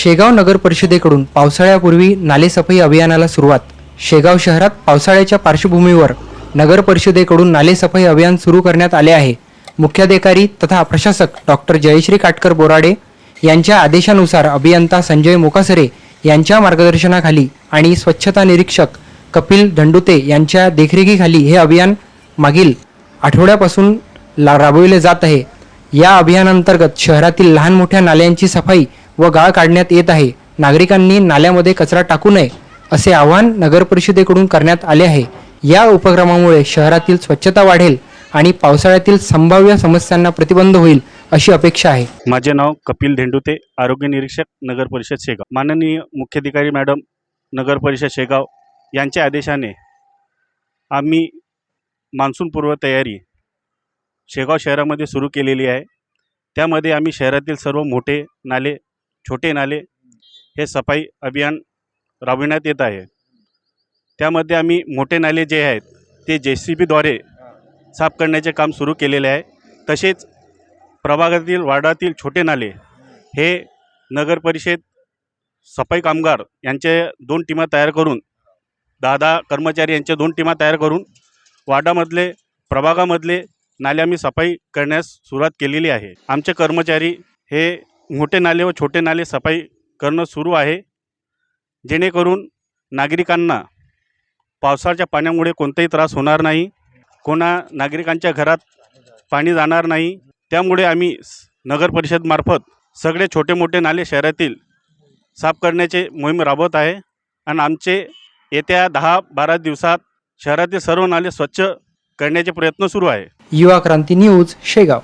शेगाव नगर परिषदेकडून पावसाळ्यापूर्वी नालेसफाई अभियानाला सुरुवात. शेगाव शहरात पावसाळ्याच्या पार्श्वभूमीवर नगर परिषदेकडून नालेसफाई अभियान सुरू करण्यात आले आहे. मुख्याधिकारी तथा प्रशासक डॉक्टर जयश्री काटकर बोराडे यांच्या आदेशानुसार अभियंता संजय मोकासरे यांच्या मार्गदर्शनाखाली आणि स्वच्छता निरीक्षक कपिल धंडुते यांच्या देखरेखीखाली हे अभियान मागील आठवड्यापासून ला राबविले जात आहे. या अभियानांतर्गत शहरातील लहान मोठ्या नाल्यांची सफाई व गाळ काढण्यात येत आहे. नागरिकांनी नाल्यामध्ये कचरा टाकू नये असे आवाहन नगर परिषदेकडून करण्यात आले आहे. या उपक्रमामुळे शहरातील स्वच्छता वाढेल आणि पावसाळ्यातील संभाव्य समस्यांना प्रतिबंध होईल अशी अपेक्षा आहे. माझे नाव कपिल धेंडुते आरोग्य निरीक्षक नगर परिषद शेगाव. माननीय मुख्याधिकारी मॅडम नगर परिषद शेगाव यांच्या आदेशाने आम्ही मान्सूनपूर्व तयारी शेगाव शहरामध्ये सुरू केलेली आहे. त्यामध्ये आम्ही शहरातील सर्व मोठे नाले छोटे नाले हे सफाई अभियान राबविण्यात येत आहे. त्यामध्ये आम्ही मोठे नाले जे आहेत ते जे सी बीद्वारे साफ करण्याचे काम सुरू केलेले आहे. तसेच प्रभागातील वार्डातील छोटे नाले हे नगर परिषद सफाई कामगार यांचे दोन टीमा तयार करून दहा दहा कर्मचारी यांच्या दोन टीमा तयार करून वार्डामधले प्रभागामधले नाले आम्ही सफाई करण्यास सुरुवात केलेली आहे. आमचे कर्मचारी हे मोठे नाले व छोटे नाले सफाई करणं सुरू आहे. जेणेकरून नागरिकांना पावसाच्या पाण्यामुळे कोणताही त्रास होणार नाही. कोणा नागरिकांच्या घरात पाणी जाणार नाही. त्यामुळे आम्ही स- नगर परिषदमार्फत सगळे छोटे मोठे नाले शहरातील साफ करण्याचे मोहीम राबवत आहे. आणि आमचे येत्या दहा बारा दिवसात शहरातील सर्व नाले स्वच्छ करण्याचे प्रयत्न सुरू आहे. युवा क्रांती न्यूज शेगाव.